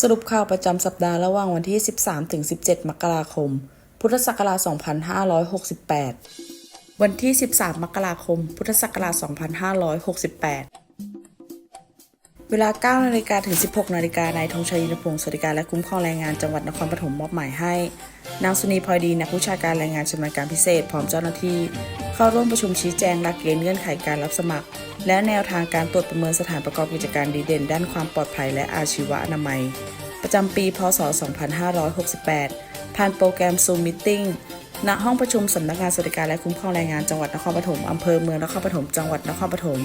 สรุปข่าวประจำสัปดาห์ระหว่างวันที่ 13 ถึง 17 มกราคม พุทธศักราช 2568 วันที่ 13 มกราคม พุทธศักราช 2568 เวลา 9 นาฬิกาถึง 16 นาฬิกานายธงชัยยินพงศ์สวัสดิการและคุ้มครองแรงงานจังหวัดนครปฐมมอบหมายให้ นางสุนีพลอยดี นักวิชาการแรงงานชำนาญการพิเศษ พร้อมเจ้าหน้าที่ เข้าร่วมประชุมชี้แจงหลักเกณฑ์เงื่อนไขการรับสมัคร และแนวทางการตรวจประเมินสถานประกอบกิจการดีเด่น ด้านความปลอดภัยและอาชีวอนามัย ประจำปี พศ 2568 ผ่านโปรแกรม Zoom Meeting ณห้องประชุมสำนักงานสวัสดิการและคุ้มครองแรงงานจังหวัดนครปฐมอำเภอเมืองนครปฐมจังหวัดนครปฐม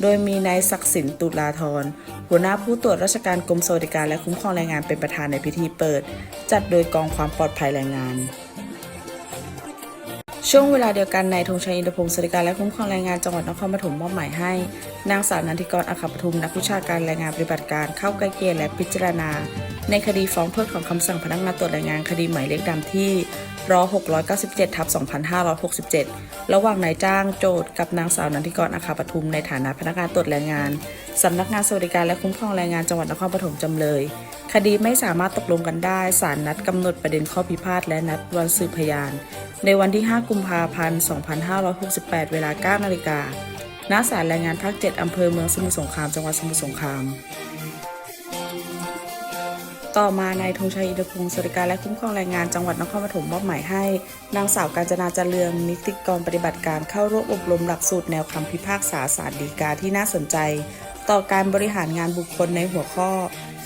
โดยมีนายศักดิ์สินตุลาธรหัวหน้าผู้ตรวจราชการกรมสวัสดิการและคุ้มครองแรงงานเป็นประธานในพิธีเปิด จัดโดยกองความปลอดภัยแรงงาน ช่วงเวลาเดียวกันนายธงชัยอินทพงศ์สวัสดิการและคุ้มครองแรงงานจังหวัดนครปฐมมอบหมายให้ นางสาวนันทิกรอัคปทุมนักวิชาการแรงงานปฏิบัติการเข้าไกลเกลี่ยและพิจารณา ในคดีฟ้องเพิกถอนคำสั่งพนักงานตรวจแรงงานคดีหมายเลขดำที่ร697ทับ2567 ระหว่างนายจ้างโจทย์กับนางสาวนันทิกรอัครปทุมในฐานะพนักงานตรวจแรงงาน สำนักงานสวัสดิการและคุ้มครองแรงงานจังหวัดนครปฐมจำเลย คดีไม่สามารถตกลงกันได้ศาลนัดกำหนดประเด็นข้อพิพาทและนัดวันสืบพยาน ในวันที่ 5 กุมภาพันธ์ 2568 เวลา 9 นาฬิกา ณ ศาลแรงงานภาค 7 อำเภอเมืองสมุทรสงคราม จังหวัดสมุทรสงคราม ต่อมานายธงชัยอินทพงศ์สวัสดิการและคุ้มครองแรงงานจังหวัดนครปฐมมอบหมายให้ นางสาวกาญจนาจเรืองนิติกรปฏิบัติการเข้าร่วมอบรมหลักสูตรแนวคำพิพากษาศาลฎีกาที่น่าสนใจ ต่อการบริหารงานบุคคลในหัวข้อ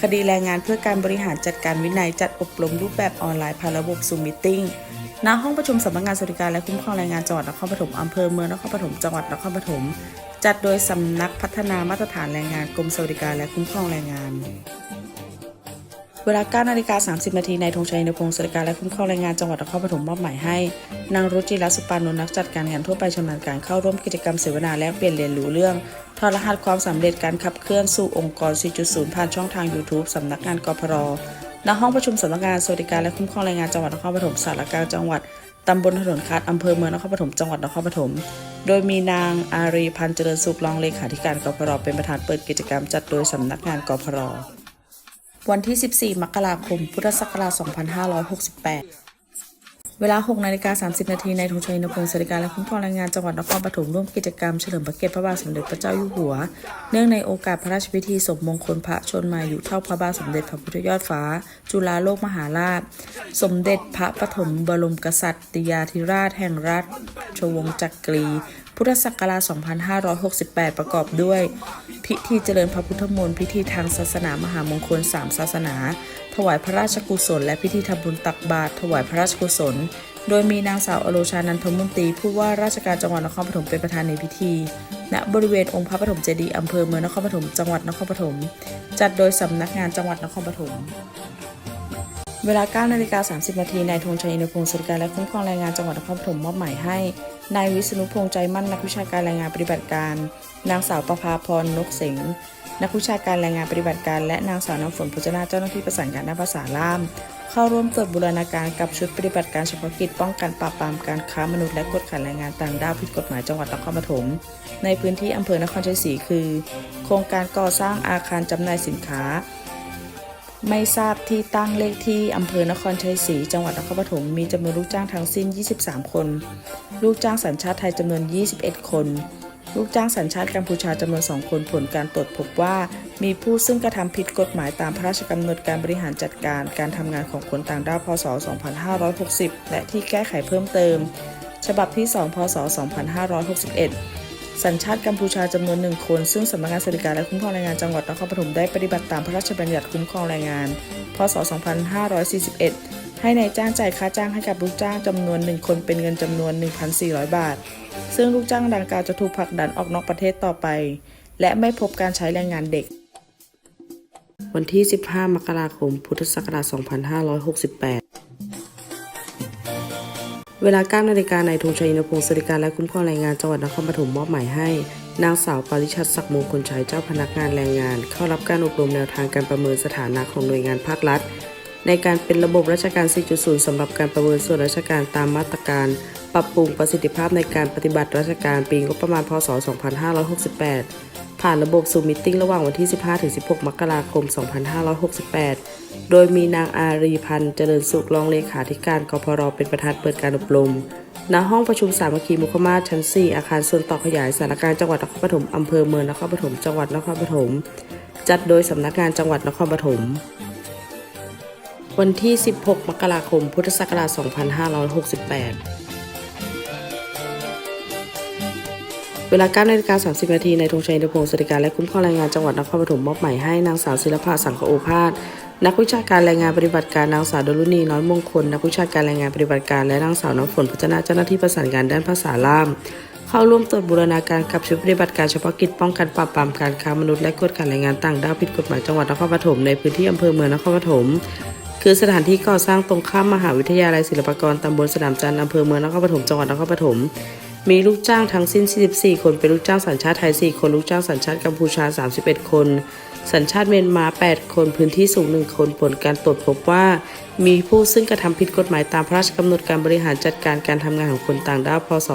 คดีแรงงานเพื่อการบริหารจัดการวินัยจัดอบรมรูปแบบออนไลน์ผ่านระบบซูมมิติ้ง ณห้องประชุมสำนักงานสวัสดิการและคุ้มครองแรงงานจังหวัดนครปฐมอำเภอเมืองนครปฐมจังหวัดนครปฐมจัดโดยสำนักพัฒนามาตรฐานแรงงานกรมสวัสดิการและคุ้มครองแรงงาน เวลา9นาฬิกา30นาทีนายธงชัยนพงศ์สวัสดิการและคุ้มครองแรงงานจังหวัดนครปฐมมอบหมายให้ นางรุจิรัตน์สุปานนท์นักจัดการงานทั่วไปชำนาญการเข้าร่วมกิจกรรมเสวนาแลกเปลี่ยนเรียนรู้เรื่องทอดรหัสความสำเร็จการขับเคลื่อนสู่องค์กร 4.0 ผ่านช่องทาง YouTube สำนักงานกพร ณห้องประชุมสำนักงานสวัสดิการและคุ้มครองแรงงานจังหวัดนครปฐมสารกลางจังหวัดตำบลถนนคัดอำเภอเมืองนครปฐมจังหวัดนครปฐม โดยมีนางอารีพันธ์เจริญสุขรองเลขาธิการกพรเป็นประธานเปิดกิจกรรมจัดโดยสำนักงานกพรวันที่ 14 มกราคม พุทธศักราช 2568 เวลา 6 นาฬิกา 30 นาทีในธงชัยนพงศ์สวัสดิการและคุ้มครองแรงงานจังหวัดนครปฐมร่วมกิจกรรมเฉลิมพระเกียรติพระบาทสมเด็จพระเจ้าอยู่หัว เนื่องในโอกาสพระราชพิธีสมมงคลพระชนมายุเท่าพระบาทสมเด็จพระพุทธยอดฟ้า จุฬาโลกมหาราช สมเด็จพระปฐมบรมกษัตริยาธิราชแห่งราชวงศ์จักรี พุทธศักราช 2568 ประกอบด้วย พิธีเจริญพระพุทธมนต์พิธีทางศาสนามหามงคล 3 ศาสนา ถวายพระราชกุศล และพิธีทำบุญตักบาตรถวายพระราชกุศล โดยมีนางสาวอโลชานันทมนตีผู้ว่าราชการจังหวัดนครปฐมเป็นประธานในพิธี ณบริเวณองค์พระปฐมเจดีย์อำเภอเมืองนครปฐมจังหวัดนครปฐมจัดโดยสำนักงานจังหวัดนครปฐม เวลา9นาฬิกา30 นาที นายธงชัยอินทพงศ์สวัสดิการและคุ้มครองแรงงานจังหวัดนครปฐมมอบหมายให้ นายวิษณุพงษ์ใจมั่นนักวิชาการแรงงานปฏิบัติการ นางสาวประภาพรนกเสงนักวิชาการแรงงานปฏิบัติการ และนางสาวน้ำฝนพุจนาเจ้าหน้าที่ประสานงานด้านภาษาล่าม เข้าร่วมตรวจบูรณาการกับชุดปฏิบัติการเฉพาะกิจป้องกันปราบปรามการค้ามนุษย์และกดขันแรงงานต่างด้าวผิดกฎหมายจังหวัดนครปฐมในพื้นที่อำเภอนครชัยศรีคือ โครงการก่อสร้างอาคารจำหน่ายสินค้า ไม่ทราบที่ตั้งเลขที่อำเภอนครชัยศรีจังหวัดนครปฐมมีจำนวนลูกจ้างทั้งสิ้น 23 คน ลูกจ้างสัญชาติไทยจำนวน 21 คน ลูกจ้างสัญชาติกัมพูชาจำนวน 2 คนผลการตรวจพบว่า มีผู้ซึ่งกระทำผิดกฎหมายตามพระราชกำหนดการบริหารจัดการการทำงานของคนต่างด้าวพศ 2560 และที่แก้ไขเพิ่มเติม ฉบับที่ 2 พศ 2561 สัญชาติกัมพูชาจำนวนหนึ่งคน ซึ่งสำนักงานสวัสดิการและคุ้มครองแรงงานจังหวัดนครปฐมได้ปฏิบัติตามพระราชบัญญัติคุ้มครองแรงงาน พศ 2541 ให้ในายจ้างจ่ายค่าจ้างให้กับลูกจ้างจำนวนหนึ่งคนเป็นเงินจำนวน 1,400 บาท ซึ่งลูกจ้างดังกล่าวจะถูกผลักดันออกนอกประเทศต่อไป และไม่พบการใช้แรงงานเด็ก วันที่ 15 มกราคม พุทธศักราช 2568 เวลา9นาฬิกานายธงชัยนพงศ์สวัสดิการและคุ้มครองแรงงานจังหวัดนครปฐมมอบหมายให้ นางสาวปริชัดศักดิ์มงคลชัยเจ้าพนักงานแรงงาน เข้ารับการอบรมแนวทางการประเมินสถานะของหน่วยงานภาครัฐ ในการเป็นระบบราชการ 4.0 สำหรับการประเมินส่วนราชการตามมาตรการ ปรับปรุงประสิทธิภาพในการปฏิบัติราชการปีงบประมาณพศ 2568 ผ่านระบบซูมมิทติ้งระหว่างวันที่ 15-16 มกราคม 2568 โดยมีนางอารีพันธ์เจริญสุขรองเลขาธิการกพรเป็นประธานเปิดการอบรม ณ ห้องประชุมสามัคคีมุขมาศชั้น 4 อาคารส่วนต่อขยายสารการจังหวัดนครปฐมอำเภอเมืองนครปฐม จังหวัดนครปฐม จัดโดยสำนักงานจังหวัดนครปฐม วันที่ 16 มกราคม พุทธศักราช 2568 เวลา9นาฬิกา30 นาทีในธงชัยอินทพงศ์สวัสดิการและคุ้มครองแรงงานจังหวัดนครปฐมมอบหมายให้นางสาวศิลปะสังคโอภาสนักวิชาการแรงงานปฏิบัติการนางสาวดลุณีน้อยมงคล นักวิชาการแรงงานปฏิบัติการและนางสาวน้ำฝนพัฒนาเจ้าหน้าที่ประสานงานด้านภาษาล่าม เข้าร่วมตรวจบูรณาการกับชุดปฏิบัติการเฉพาะกิจป้องกันปราบปรามการค้ามนุษย์และกวดขันแรงงานต่างด้าวผิดกฎหมายจังหวัดนครปฐมในพื้นที่อำเภอเมืองนครปฐมคือสถานที่ก่อสร้างตรงข้ามมหาวิทยาลัยศิลปากรตำบลสนามจันทร์อำเภอเมืองนครปฐมจังหวัดนครปฐม มีลูกจ้างทั้งสิ้น 44 คน เป็นลูกจ้างสัญชาติไทย 4 คน ลูกจ้างสัญชาติกัมพูชา 31 คน สัญชาติเมียนมา 8 คน พื้นที่สูง 1 คน ผลการตรวจพบว่า มีผู้ซึ่งกระทำผิดกฎหมายตามพระราชกำหนดการบริหารจัดการการทำงานของคนต่างด้าว พศ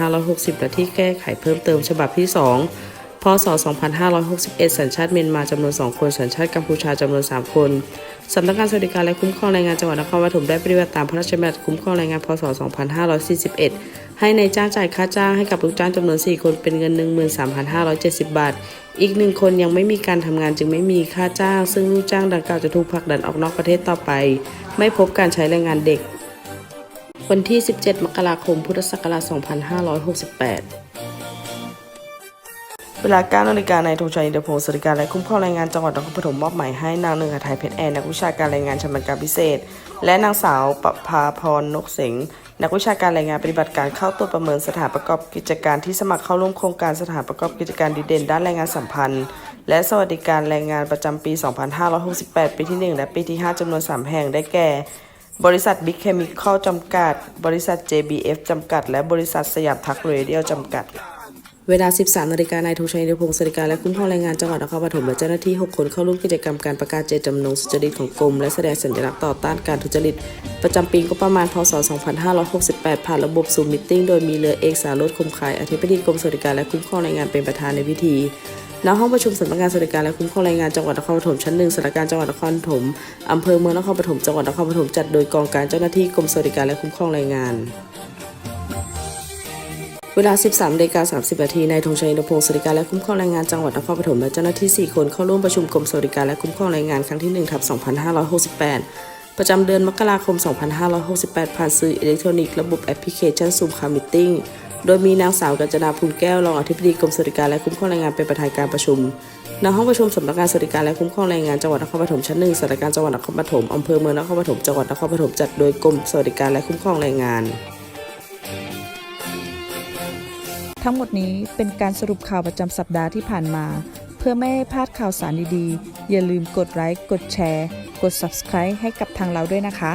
2560 และที่แก้ไขเพิ่มเติมฉบับที่ 2 ศ 2561 สัญชาติเมียนมาจำนวน 2 คน สัญชาติกัมพูชาจำนวน 3 คนสำนักงานสวัสดิการและคุ้มครองแรงงานจังหวัดนครปฐมได้ปฏิบัติตามพระราชบัญญัติคุ้มครองแรงงานพศ 2541 ให้ในายจ้างจ่ายค่าจ้างให้กับลูกจ้างจำนวน 4 คนเป็นเงิน 13,570 บาท อีกหนึ่งคนยังไม่มีการทำงานจึงไม่มีค่าจ้าง ซึ่งลูกจ้างดังกล่าวจะถูกผลักดันออกนอกประเทศต่อไป ไม่พบการใช้แรงงานเด็ก วันที่ 17 มกราคม พุทธศักราช 2568 เวลา9นาฬิกานายธงชัยอินทรพงศ์สวัสดิการและคุ้มครองแรงงานจังหวัดนครปฐมมอบหมายให้นางหนึ่งหทัยเพชรแอนนักวิชาการแรงงานชำนาญการพิเศษ และนางสาวประภาพรนกเสงนักวิชาการแรงงานปฏิบัติการเข้าตรวจประเมินสถานประกอบกิจการที่สมัครเข้าร่วมโครงการสถานประกอบกิจการดีเด่นด้านแรงงานสัมพันธ์ และสวัสดิการแรงงานประจำปี 2568 ปีที่ 1 และปีที่ 5จำนวน 3 แห่งได้แก่ บริษัทบิ๊กเคมิคอลจำกัด บริษัท JBF จำกัด และบริษัทสยามทักเรเดียลจำกัด เวลา 13 นาฬิกานายธงชัยอิพงศ์สวัสดิการและคุ้มครองแรงงานจังหวัดนครปฐมและเจ้าหน้าที่ 6 คนเข้าร่วมกิจกรรมการประกาศเจตจำนงสุจริตของกรมและแสดงสัญลักษณ์ต่อต้านการทุจริต ประจำปีงบประมาณพศ 2568 ผ่านระบบซูมมิทติ้งโดยมีเรือเอกสารถคมคายอธิบดีกรมสวัสดิการและคุ้มครองแรงงานเป็นประธานในพิธีณห้องประชุมสำนักงานสวัสดิการและคุ้มครองแรงงานจังหวัดนครปฐมชั้นหนึ่งสำนักงานจังหวัดนครปฐมอำเภอเมืองนครปฐมจังหวัดนครปฐมจัดโดยกองการเจ้าหน้าที่กรมสวัสดิการและคุ้มครองแรงงาน เวลา 13นาฬิกา30นาทีนายธงชัยนพงศ์สวัสดิการและคุ้มครองแรงงานจังหวัดนครปฐมและเจ้าหน้าที่ 4 คนเข้าร่วมประชุมกรมสวัสดิการและคุ้มครองแรงงานครั้งที่1ทับ2568 ประจำเดือนมกราคม 2568 ผ่านสื่ออิเล็กทรอนิกส์ระบบแอปพลิเคชันซูมคามิทติ้งโดยมีนางสาวกัญจนาภูลแก้วรองอธิบดีกรมสวัสดิการและคุ้มครองแรงงานเป็นประธานการประชุมณห้องประชุมสำนักงานสวัสดิการและคุ้มครองแรงงานจังหวัดนครปฐมชั้นหนึ่งสำนักงานจังหวัดนครปฐมอำเภอเมืองนครปฐมจังหวัดนครปฐมจัดโดยกรมสวัสดิการและคุ้มครองแรงงาน ทั้งหมดนี้เป็นการสรุปข่าวประจำสัปดาห์ที่ผ่านมา เพื่อไม่ให้พลาดข่าวสารดีๆ อย่าลืมกดไลค์ กดแชร์ กด Subscribe ให้กับทางเราด้วยนะคะ